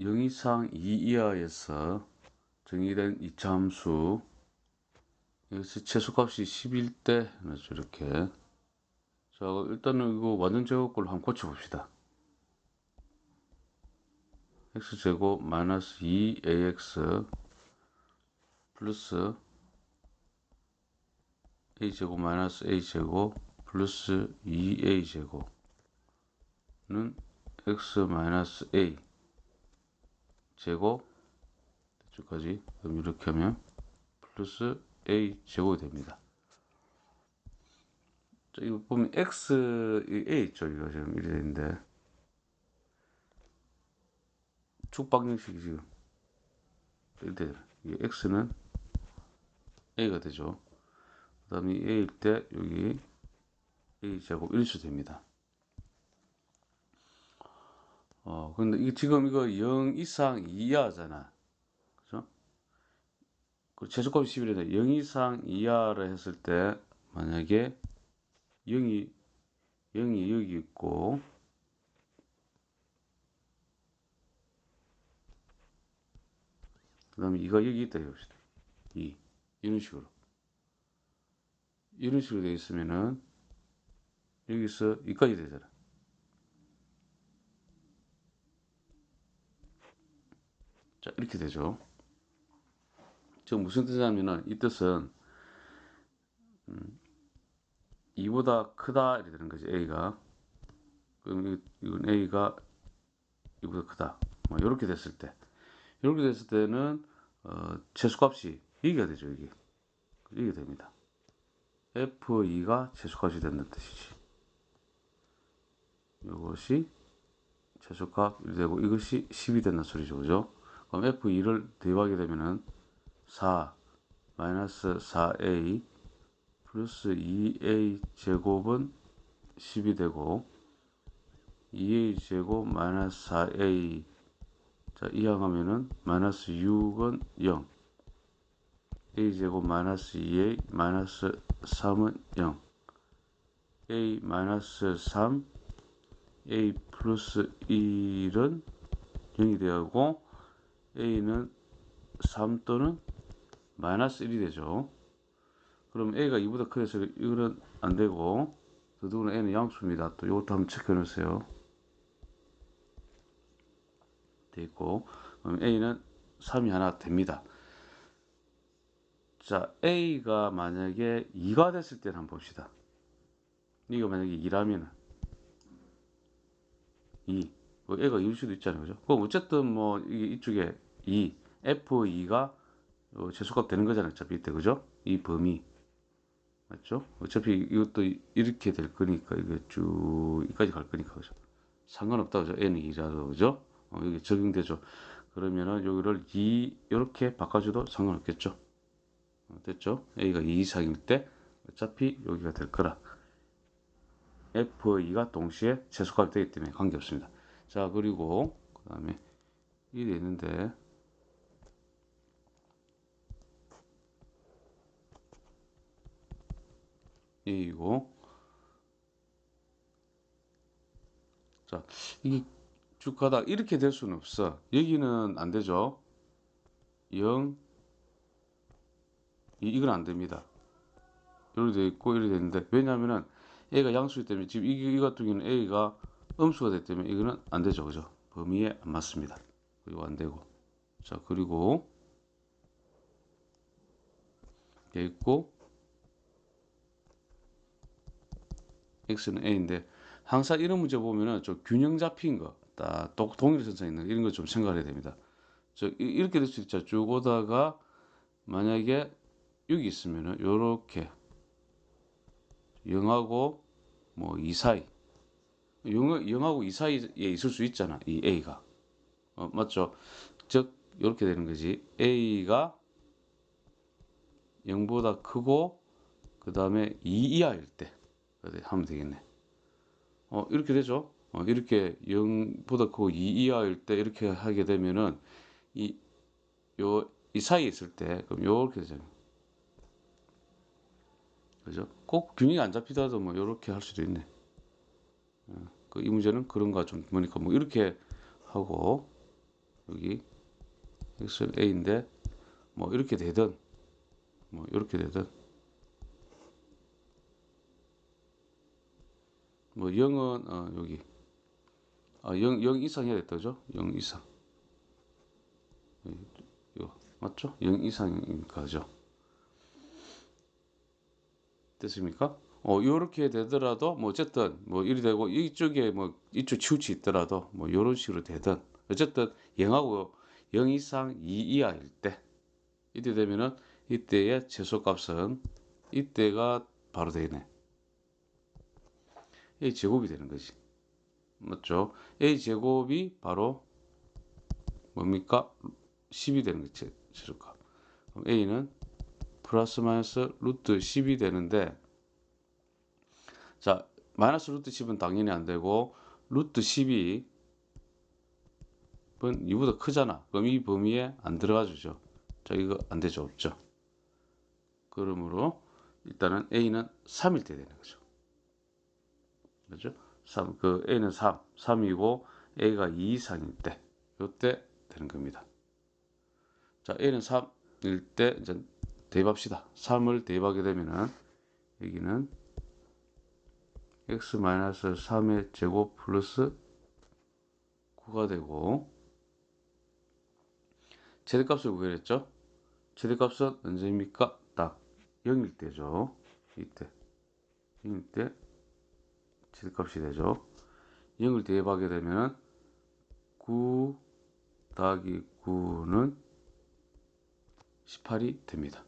0 이상 2 이하에서 정의된 이차함수 여기서 최소값이 10일 때 이렇게. 자 일단은 이거 완전 제곱꼴 한번 고쳐봅시다. X제곱 마이너스 2ax 플러스 a제곱 마이너스 a제곱 플러스 2a제곱은 x 마이너스 a 제곱 이쪽까지 그럼 이렇게 하면 플러스 a 제곱이 됩니다. 자, 이거 보면 x a 있죠 이거 지금 이래 되는데 축방 형식이 지금 이렇게 이 x는 a가 되죠. 그 다음에 a일 때 여기 a 제곱 1수 됩니다. 어, 근데 이게 지금 이거 0 이상 이하잖아. 그죠? 그 최소값 11인데 0 이상 이하를 했을 때 만약에 0이 0이 여기 있고 그 다음에 2가 여기 있다 해봅시다. 2 이런 식으로 이런 식으로 되어 있으면은 여기서 2까지 되잖아. 자 이렇게 되죠. 지금 무슨 뜻이냐면은 이 뜻은 음, 2보다 크다 이렇게 되는 거지 A가. 그럼 이건 A가 2보다 크다. 뭐 이렇게 됐을 때. 이렇게 됐을 때는 어, 최소값이 여기가 되죠 여기 이게 됩니다. F2가 최소값이 된다는 뜻이지. 이것이 최소값 1 되고 이것이 10이 된다는 소리죠 그죠 그럼 F2를 대입하게 되면은 4 마이너스 4A 플러스 2A 제곱은 10이 되고 2A 제곱 마이너스 4A 자 이항하면은 마이너스 6은 0 A 제곱 마이너스 2A 마이너스 3은 0 A 마이너스 3 A 플러스 1은 0이 되고 A는 3 또는 마이너스 1이 되죠. 그럼 A가 2보다 크대서 이거는 안 되고 더더구나 A는 양수입니다. 또 이것도 한번 체크해 놓으세요. 돼 있고 그럼 A는 3이 하나 됩니다. 자 A가 만약에 2가 됐을 때는 한번 봅시다. 이거 만약에 2라면 2 뭐 A가 2일 수도 있잖아요. 그죠? 그럼 어쨌든 뭐 이쪽에 2 F2가 어, 최소값 되는 거잖아요. 어차피 이때 그죠? 이 범위 맞죠? 어차피 이것도 이렇게 될 거니까 이게 쭉 여기까지 갈 거니까 그죠? 상관없다 그죠? n이 2라도 그죠? 어, 여기 적용되죠. 그러면은 여기를 2 이렇게 바꿔줘도 상관없겠죠. 어, 됐죠? a가 2 이상일 때 어차피 여기가 될 거라. f2가 동시에 최소값이 되기 때문에 관계없습니다. 자 그리고 그 다음에 이게 있는데. A이고 자 이게 쭉 가다 이렇게 될 수는 없어. 여기는 안 되죠? 0 이, 이건 안 됩니다. 이렇게 돼 있고 이렇게 되는데 왜냐하면은 A가 양수이기 때문에 지금 이, 이 같은 경우는 A가 음수가 때문에 이거는 안 되죠 그죠 범위에 안 맞습니다 이거 안 되고 자 그리고 돼 있고 x는 a인데 항상 이런 문제 보면은 좀 균형 잡힌 거, 딱 동일 선상 있는 이런 거 좀 생각해야 됩니다. 저 이렇게 될 수 있죠. 쭉 오다가 만약에 여기 있으면은 요렇게 0하고 뭐 2 사이 0, 0하고 2 사이에 있을 수 있잖아. 이 a가 어, 맞죠? 즉 이렇게 되는 거지. a가 0보다 크고 그 다음에 2 이하일 때 하면 되겠네. 어, 이렇게 되죠. 어, 이렇게 0보다 크고 2 이하일 때 이렇게 하게 되면은 이, 요, 이 사이에 있을 때, 그럼 요렇게 되잖아요. 그죠? 꼭 균형이 안 잡히더라도 뭐 요렇게 할 수도 있네. 어, 그이 문제는 그런가 좀 보니까 뭐 이렇게 하고 여기 x a인데 뭐 이렇게 되든 뭐 이렇게 되든 뭐 0은 어, 여기 아, 0, 0 이상 해야 됐다 그죠? 0 이상 이거 맞죠? 0 이상이니까 그죠? 됐습니까? 어 요렇게 되더라도 뭐 어쨌든 뭐 이리 되고 이쪽에 뭐 이쪽 치우치 있더라도 뭐 요런 식으로 되든 어쨌든 0하고 0 이상 2 이하일 때 이때 되면은 이때의 최소값은 이때가 바로 되네 a 제곱이 되는 거지 맞죠? a 제곱이 바로 뭡니까? 10이 되는 거지 최소값 그럼 a는 플러스 마이너스 루트 10이 되는데 자 마이너스 루트 10은 당연히 안 되고 루트 10이 은 이보다 크잖아. 그럼 이 범위에 안 들어가 주죠. 자 이거 안 되죠. 없죠. 그러므로 일단은 a는 3일 때 되는 거죠. 그죠? 3, 그 a는 3 3이고 a가 2 이상일 때 요때 되는 겁니다. 자 a는 3일 때 이제 대입합시다. 3을 대입하게 되면은 여기는 x 마이너스 3의 제곱 플러스 9가 되고 최대값을 구해냈죠? 최대값은 언제입니까? 딱 0일 때죠. 이때. 0일 때 최대값이 되죠. 0을 대입하게 되면 9 더하기 9는 18이 됩니다